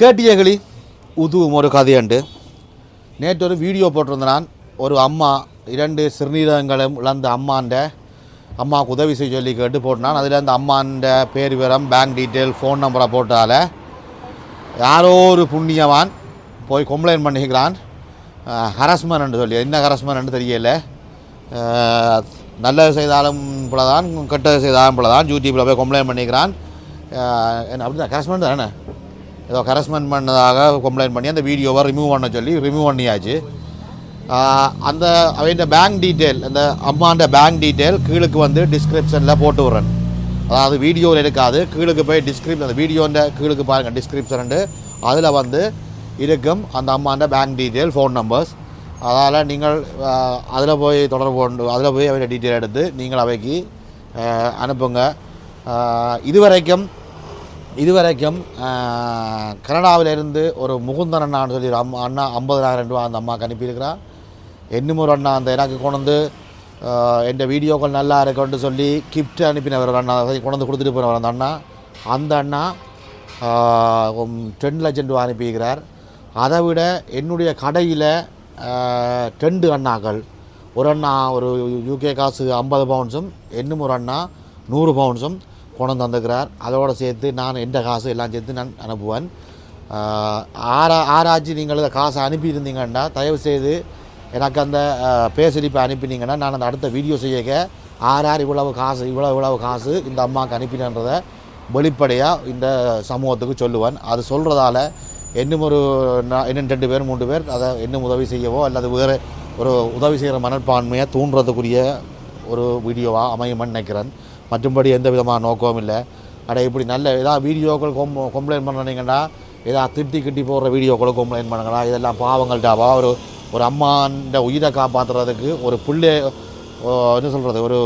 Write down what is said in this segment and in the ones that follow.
கேட்டியகளி உதுவும் ஒரு கதையுண்டு. நேற்று ஒரு வீடியோ போட்டிருந்தான். நான் ஒரு அம்மா இரண்டு சிறுநீரகங்களும் இழந்த அம்மாண்ட அம்மாவுக்கு உதவி செய்ய சொல்லி கேட்டு போட்டான் அதில் அந்த அம்மாண்ட பேர் விவரம் பேங்க் டீட்டெயில் ஃபோன் நம்பரை போட்டால யாரோ ஒரு புண்ணியவான் போய் கம்ப்ளைண்ட் பண்ணிக்கிறான். ஹரஸ்மெண்ட் சொல்லி. என்ன ஹரஸ்மன் தெரியல. நல்லது செய்தாலும் போலதான் கெட்டது செய்தாலும் போல தான் யூடியூப்பில் போய் கம்ப்ளைண்ட் பண்ணிக்கிறான். என்ன என்ன அப்படிதான் ஹரஸ்மெண்ட் தானே? ஏதோ ஹரஸ்மெண்ட் பண்ணதாக கம்ப்ளைண்ட் பண்ணி அந்த வீடியோவை ரிமூவ் பண்ண சொல்லி ரிமூவ் பண்ணியாச்சு. அந்த அவன் பேங்க் டீட்டெயில் அந்த அம்மாண்ட பேங்க் டீட்டெயில் கீழுக்கு வந்து டிஸ்கிரிப்ஷனில் போட்டு விட்றேன். அதாவது வீடியோவில் எடுக்காது கீழுக்கு போய் டிஸ்கிரிப் அந்த வீடியோன்ற கீழுக்கு பாருங்கள் டிஸ்கிரிப்ஷன் அதில் வந்து இருக்கும் அந்த அம்மாண்ட பேங்க் டீட்டெயில் ஃபோன் நம்பர்ஸ் அதால் நீங்கள் அதில் போய் தொடர்பு கொண்டு அதில் போய் அவங்க டீட்டெயில் எடுத்து நீங்கள் அவைக்கு அனுப்புங்க. இதுவரைக்கும் இதுவரைக்கும் கனடாவிலிருந்து ஒரு முகுந்தன் அண்ணான்னு சொல்லி ஒரு அம்மா அண்ணா ஐம்பதனாயிரம் ரூபா அந்த அம்மாவுக்கு அனுப்பியிருக்கிறான். இன்னும் ஒரு அண்ணா அந்த எனக்கு கொண்டு வந்து என் வீடியோக்கள் நல்லா இருக்குன்னு சொல்லி கிஃப்ட் அனுப்பினவர் ஒரு அண்ணா கொண்டு வந்து கொடுத்துட்டு போனவர் அந்த அண்ணா. அந்த அண்ணா டென் லட்சம் ரூபா அனுப்பியிருக்கிறார். அதை விட என்னுடைய கடையில் ரெண்டு அண்ணாக்கள் ஒரு அண்ணா ஒரு யூகே காசு ஐம்பது பவுன்ஸும் இன்னும் ஒரு அண்ணா நூறு பவுன்ஸும் கொண்டு வந்து தந்துக்கிறார். அதோடு சேர்த்து நான் எந்த காசு எல்லாம் சேர்த்து நான் அனுப்புவேன். ஆரா ஆராய்ச்சி நீங்கள் காசை அனுப்பியிருந்தீங்கன்னா தயவு செய்து எனக்கு அந்த பேசலிப்பை அனுப்பினீங்கன்னா நான் அந்த அடுத்த வீடியோ செய்யக்க ஆறார் இவ்வளவு காசு இவ்வளோ இவ்வளவு காசு இந்த அம்மாவுக்கு அனுப்பினன்றதை வெளிப்படையாக இந்த சமூகத்துக்கு சொல்லுவேன். அது சொல்கிறதால இன்னும் ஒரு இன்னும் ரெண்டு பேர் மூன்று பேர் அதை இன்னும் உதவி செய்யவோ அல்லது வேறு ஒரு உதவி செய்கிற மனப்பான்மையை தூண்டுறதுக்குரிய ஒரு வீடியோவாக அமையும்னு நினைக்கிறேன். மற்றும்படி எந்த விதமான நோக்கமும் இல்லை. அட இப்படி நல்ல ஏதாவது வீடியோக்கள் கொம் கம்ப்ளைண்ட் பண்ணுறீங்கன்னா ஏதாவது திட்டி கிட்டி போடுற வீடியோக்களை கம்ப்ளைண்ட் பண்ணுங்கடா. இதெல்லாம் பாவங்கள்டாவா ஒரு ஒரு அம்மாண்ட உயிரை காப்பாற்றுறதுக்கு ஒரு பிள்ளை என்ன சொல்கிறது ஒரு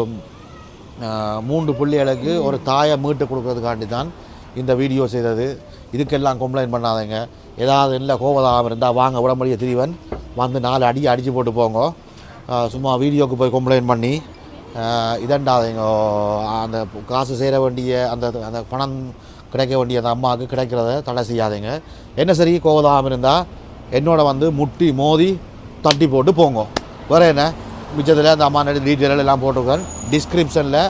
மூன்று பிள்ளைகளுக்கு ஒரு தாயை மீட்டு கொடுக்கறதுக்காண்டி தான் இந்த வீடியோ செய்தது. இதுக்கெல்லாம் கம்ப்ளைண்ட் பண்ணாதீங்க. ஏதாவது இல்லை கோபதாகம் இருந்தால் வாங்க உடம்படிய திரிவன். வந்து நாலு அடி அடித்து போட்டு போங்க. சும்மா வீடியோவுக்கு போய் கம்ப்ளைண்ட் பண்ணி. இதண்டாதீங்க அந்த காசு சேர வேண்டிய அந்த அந்த பணம் கிடைக்க வேண்டிய அந்த அம்மாவுக்கு கிடைக்கிறத தடை செய்யாதீங்க. என்ன சரி கோபதாகம் இருந்தால் என்னோட வந்து முட்டி மோதி தட்டி போட்டு போங்க. வேறு என்ன? மிச்சத்தில் அந்த அம்மா டீட்டெயில் எல்லாம் போட்டிருக்கேன் டிஸ்கிரிப்ஷனில்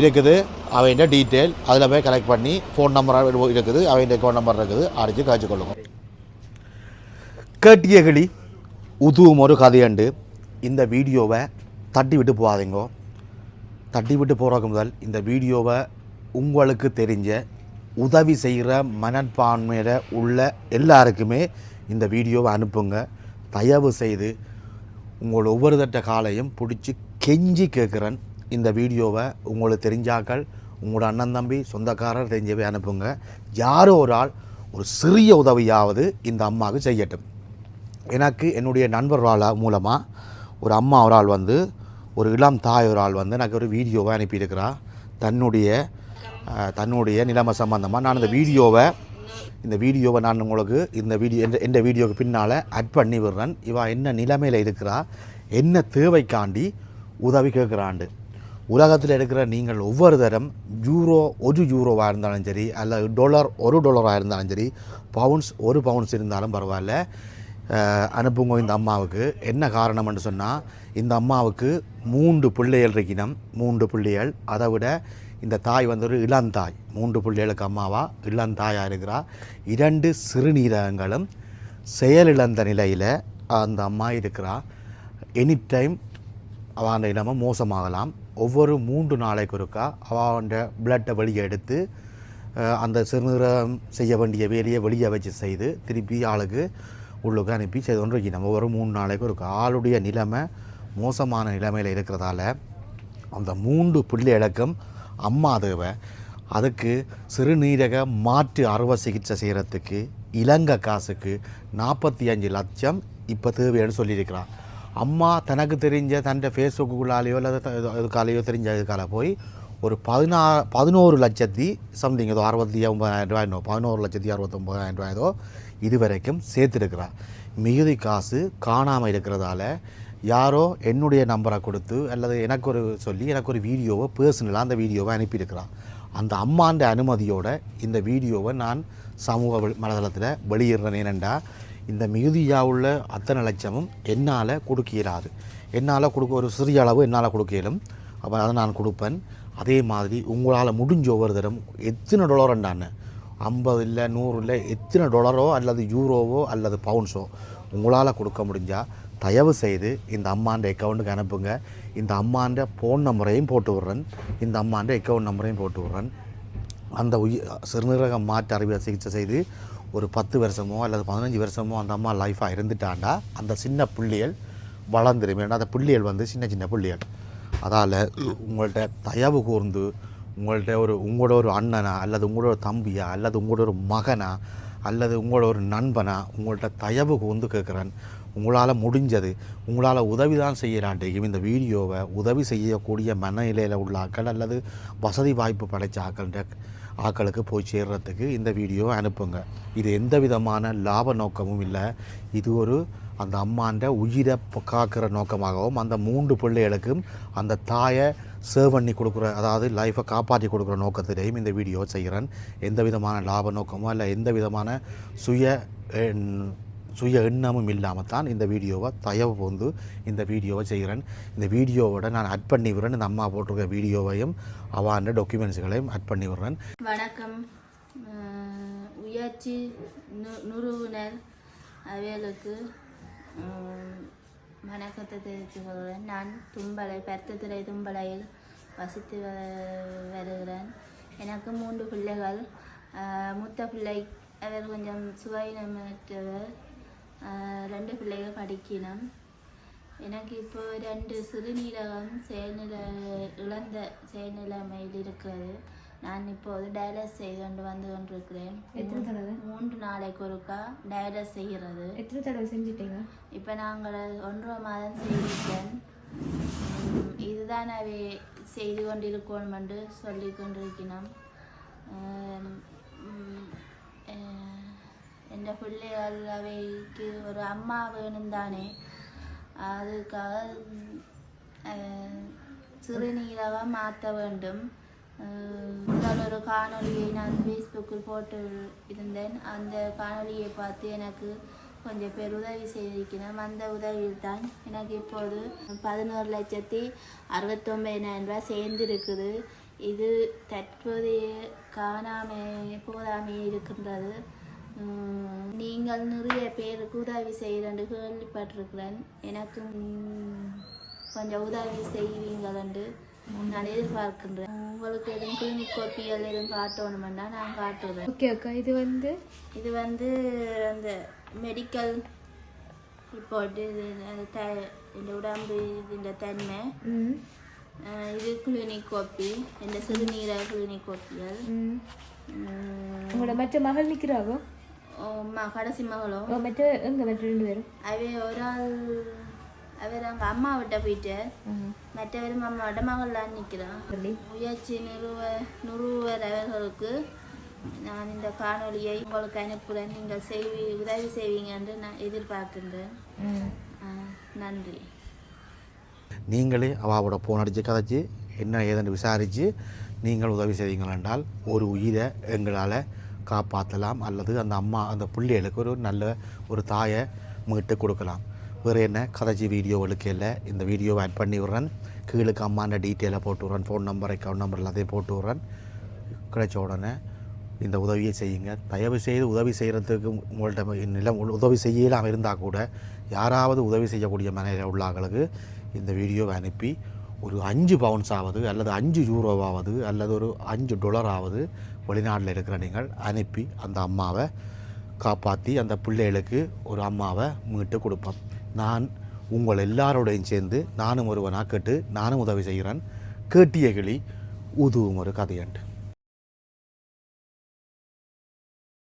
இருக்குது. அவன் டீட்டெயில் அதில் போய் கலெக்ட் பண்ணி ஃபோன் நம்பர் இருக்குது. அவன் அக்கௌண்ட் நம்பர் இருக்குது. அடித்து காய்ச்சி கொள்ளுங்க. கேட்டியகளி உதுவும் ஒரு கதையண்டு. இந்த வீடியோவை தட்டி விட்டு போகாதீங்கோ. தட்டி விட்டு போகிறதுக்கு முதல் இந்த வீடியோவை உங்களுக்கு தெரிஞ்ச உதவி செய்கிற மனப்பான்மையில் உள்ள எல்லாருக்குமே இந்த வீடியோவை அனுப்புங்க. தயவு செய்து உங்களோட ஒவ்வொரு தட்ட காலையும் பிடிச்சி கெஞ்சி கேட்குறேன். இந்த வீடியோவை உங்களுக்கு தெரிஞ்சாக்கள் உங்களோட அண்ணன் தம்பி சொந்தக்காரர் தெரிஞ்சவே அனுப்புங்க. யாரோ ஒரு ஆள் ஒரு சிறிய உதவியாவது இந்த அம்மாவுக்கு செய்யட்டும். எனக்கு என்னுடைய நண்பர்களால் மூலமாக ஒரு அம்மா ஒரு ஆள் வந்து ஒரு இளம் தாய் ஒரு ஆள் வந்து எனக்கு ஒரு வீடியோவை அனுப்பியிருக்கிறா. தன்னுடைய தன்னுடைய நிலைமை சம்பந்தமாக நான் இந்த வீடியோவை இந்த வீடியோவை நான் உங்களுக்கு இந்த வீடியோ எந்த எந்த வீடியோவுக்கு பின்னால் அட் பண்ணி விடுறேன். இவன் என்ன நிலைமையில் இருக்கிறா? என்ன தேவைக்காண்டி உதவி கேட்குறாண்டு. உலகத்தில் இருக்கிற நீங்கள் ஒவ்வொரு தரம் யூரோ ஒரு யூரோவாக இருந்தாலும் சரி அல்லது டாலர் ஒரு டாலராக இருந்தாலும் சரி பவுன்ஸ் ஒரு பவுன்ஸ் இருந்தாலும் பரவாயில்ல. அனுப்புங்க இந்த அம்மாவுக்கு. என்ன காரணம்னு சொன்னால் இந்த அம்மாவுக்கு மூன்று பிள்ளைகள் இருக்கணும் மூன்று பிள்ளைகள். அதை விட இந்த தாய் வந்து ஒரு இளந்தாய் மூன்று பிள்ளைகளுக்கு அம்மாவா? இளந்தாயாக இருக்கிறா. இரண்டு சிறுநீரகங்களும் செயலிழந்த நிலையில் அந்த அம்மா இருக்கிறா. எனி டைம் அவன் இனமும் மோசமாகலாம். ஒவ்வொரு மூன்று நாளைக்கு ஒருக்கா அவன் பிளட்டை வெளியே எடுத்து அந்த சிறுநீரகம் செய்ய வேண்டிய வேலையை வெளியே வச்சு செய்து திருப்பி ஆளுக்கு உள்ளுக்கு அனுப்பி செய்து கொண்டு நம்ம ஒரு மூணு நாளைக்கு ஒரு ஆளுடைய நிலைமை மோசமான நிலைமையில் இருக்கிறதால அந்த மூன்று பிள்ளைகளுக்கும் அம்மா தேவை. அதுக்கு சிறுநீரக மாற்று அறுவை சிகிச்சை செய்கிறதுக்கு இலங்கை காசுக்கு நாற்பத்தி அஞ்சு லட்சம் இப்போ தேவைன்னு சொல்லியிருக்கிறான். அம்மா தனக்கு தெரிஞ்ச தன்னுடைய ஃபேஸ்புக்குள்ளாலேயோ அல்லது இதுக்காலேயோ தெரிஞ்ச இதுக்கால போய் ஒரு பதினா பதினோரு லட்சத்தி சம்திங் ஏதோ அறுபத்தி ஒம்பதாயிரம் ரூபாயினோ பதினோரு லட்சத்தி அறுபத்தொம்பதாயிரம் ரூபாயதோ இது வரைக்கும் சேர்த்துருக்கிறார். மிகுதி காசு காணாமல் இருக்கிறதால யாரோ என்னுடைய நம்பரை கொடுத்து அல்லது எனக்கு ஒரு சொல்லி எனக்கு ஒரு வீடியோவை பர்சனலாக அந்த வீடியோவை அனுப்பியிருக்கிறான் அந்த அம்மாண்ட அனுமதியோட இந்த வீடியோவை நான் சமூக வலை- வலைதளத்தில் வெளியிடுறேன். ஏனெண்டா இந்த மிகுதியாக உள்ள அத்தனை லட்சமும் என்னால் கொடுக்க இயலாது. என்னால் கொடுக்க ஒரு சிறிய அளவு என்னால் கொடுக்க இயலும். அப்போ அதை நான் கொடுப்பேன். அதே மாதிரி உங்களால் முடிஞ்ச ஒவ்வொரு தரம் எத்தனை டாலர்ண்டான்னு ஐம்பது இல்லை நூறு இல்லை எத்தனை டாலரோ அல்லது யூரோவோ அல்லது பவுன்ஸோ உங்களால் கொடுக்க முடிஞ்சால் தயவு செய்து இந்த அம்மாண்ட அக்கௌண்ட்டுக்கு அனுப்புங்க. இந்த அம்மாண்ட ஃபோன் நம்பரையும் போட்டு விட்றேன். இந்த அம்மாண்ட அக்கௌண்ட் நம்பரையும் போட்டு விட்றேன். அந்த உயிர் சிறுநீரக மாற்று அறுவை சிகிச்சை செய்து ஒரு பத்து வருஷமோ அல்லது பதினஞ்சு வருஷமோ அந்த அம்மா லைஃபாக இருந்துட்டாண்டா அந்த சின்ன புள்ளியல் வளர்ந்துடும் ஏன்னா அந்த புள்ளியல் வந்து சின்ன சின்ன புள்ளியல். அதால் உங்கள்கிட்ட தயவு கூர்ந்து உங்கள்கிட்ட ஒரு உங்களோட ஒரு அண்ணனா அல்லது உங்களோட ஒரு தம்பியா அல்லது உங்களோட ஒரு மகனா அல்லது உங்களோட ஒரு நண்பனா உங்கள்கிட்ட தயவு கூர்ந்து கேட்குறேன் உங்களால் முடிஞ்சது உங்களால் உதவி தான் செய்யலான்ட்டையும் இந்த வீடியோவை உதவி செய்யக்கூடிய மனநிலையில் உள்ள ஆக்கள் அல்லது வசதி வாய்ப்பு படைச்ச ஆக்கள்ன்ற ஆக்களுக்கு போய் சேர்றதுக்கு இந்த வீடியோவை அனுப்புங்க. இது எந்த விதமான லாப நோக்கமும் இல்லை. இது ஒரு அந்த அம்மாண்ட உயிரை காக்கிற நோக்கமாகவும் அந்த மூன்று பிள்ளைகளுக்கும் அந்த தாயை சேவ் பண்ணி கொடுக்குற அதாவது லைஃப்பை காப்பாற்றி கொடுக்குற நோக்கத்திலேயும் இந்த வீடியோ செய்கிறேன். எந்த விதமான லாப நோக்கமோ இல்லை எந்த விதமான சுய சுய எண்ணமும் இல்லாமல் தான் இந்த வீடியோவை தயவு வந்து இந்த வீடியோவை செய்கிறேன். இந்த வீடியோவோட நான் அட் பண்ணி விடுறேன். இந்த அம்மா போட்டிருக்க வீடியோவையும் அவாண்ட டாக்குமெண்ட்ஸுகளையும் அட் பண்ணி விடுறேன். வணக்கம். உயர்ச்சி நு அவைகளுக்கு வணக்கத்தை தெரிவித்துக் கொள்கிறேன். நான் தும்பலை பருத்தத்துறை தும்பலையில் வசித்து வ- வருகிறேன். எனக்கு மூன்று பிள்ளைகள். மூத்த பிள்ளை அவர் கொஞ்சம் சுவையினமற்றவர். ரெண்டு பிள்ளைகள் படிக்கணும் எனக்கு இப்போ ரெண்டு சிறுநீரகம் செயல்நிலை இழந்த செயல்நிலைமையில் இருக்கிறது நான் இப்போது டயலஸ் செய்து கொண்டு வந்து கொண்டிருக்கிறேன் எத்தனை தடவை மூன்று நாளைக்கு ஒருக்கா டயலஸ் செய்கிறது எத்தனை தடவை செஞ்சிட்டீங்க இப்போ நாங்கள் ஒன்றரை மாதம் செய்திருக்கேன் உம், இதுதான் அவை செய்து கொண்டிருக்கணும் என்று சொல்லி கொண்டிருக்கிறோம் என் பிள்ளைகள் அவைக்கு ஒரு அம்மா வேணும் தானே அதுக்காக உம், சிறுநீரகம் மாற்ற வேண்டும் முதல் ஒரு காணொளியை நான் ஃபேஸ்புக்கில் போட்டு இருந்தேன் அந்த காணொளியை பார்த்து எனக்கு கொஞ்சம் பேர் உதவி செய்திருக்கிறோம் அந்த உதவியில் தான் எனக்கு இப்போது பதினோரு லட்சத்தி அறுபத்தொம்பதினாயிரம் ரூபாய் சேர்ந்திருக்குது இது தற்போதைய காணாமை போதாமே இருக்கின்றது நீங்கள் நிறைய பேருக்கு உதவி செய்கிறேன் கேள்விப்பட்டிருக்கிறேன். எனக்கும் கொஞ்சம் உதவி செய்வீங்கள் என்று நான் எதிர்பார்க்கின்றேன். உங்களுக்கு எதுவும் கிளினிக் கோப்பிகள் எதுவும் காட்டணுமென்னா நான் காட்டுறேன் ஓகே அக்கா இது வந்து? இது வந்து அந்த மெடிக்கல் ரிப்போர்ட் இது இந்த உடம்பு இந்த தன்மை. இது கிளினிக் கோப்பி இந்த சிறுநீரக கிளினிக் கோப்பிகள் உங்களோட மற்ற மகள் நிற்கிறாவோ? கடைசி மகளும் மற்ற எங்க மற்ற ரெண்டு பேரும் அவை ஒரு ஆள் அவர் அங்கே அம்மா விட்ட போயிட்டு ம் மற்றவரும் அம்மாவோட மகள்லாம் நிற்கிறான் முயற்சி நிறுவ நிறுவர் அவர்களுக்கு நான் இந்த காணொளியை உங்களுக்கு அனுப்புகிறேன் நீங்கள் செய்வி உதவி செய்வீங்க என்று நான் எதிர்பார்க்கின்றேன் நன்றி நீங்களே அவாவோட ஃபோன் அடித்து கதைச்சி என்ன ஏதுன்னு விசாரித்து நீங்கள் உதவி செய்தீங்கள் என்றால் ஒரு உயிரை எங்களால் காப்பாற்றலாம் அல்லது அந்த அம்மா அந்த பிள்ளைகளுக்கு ஒரு நல்ல ஒரு தாயை மீட்டு கொடுக்கலாம். வேறு என்ன? கதைச்சி வீடியோகளுக்கு இல்லை. இந்த வீடியோவை ஆட் பண்ணி விட்றேன். கீழுக்கு அம்மாண்ட டீட்டெயிலை போட்டு விட்றேன். ஃபோன் நம்பர் அக்கௌண்ட் நம்பர் எல்லாத்தையும் போட்டு விட்றேன். கிடைச்ச உடனே இந்த உதவியை செய்யுங்க. தயவு செய்து உதவி செய்கிறதுக்கு உங்கள்கிட்ட நிலம் உதவி செய்யலாம் இருந்தால் கூட யாராவது உதவி செய்யக்கூடிய மனையில் உள்ளாக்களுக்கு இந்த வீடியோவை அனுப்பி ஒரு அஞ்சு பவுன்ஸ் ஆவது அல்லது அஞ்சு யூரோவாவது அல்லது ஒரு அஞ்சு டொலராவது வெளிநாட்டில் இருக்கிற நீங்கள் அனுப்பி அந்த அம்மாவை காப்பாற்றி அந்த பிள்ளைகளுக்கு ஒரு அம்மாவை மீட்டு கொடுப்போம். நான் உங்கள் எல்லாரோடையும் சேர்ந்து நானும் ஒருவனாக கேட்டு நானும் உதவி செய்கிறேன். கேட்டிய கிளி உதுவும் ஒரு கதையண்டு.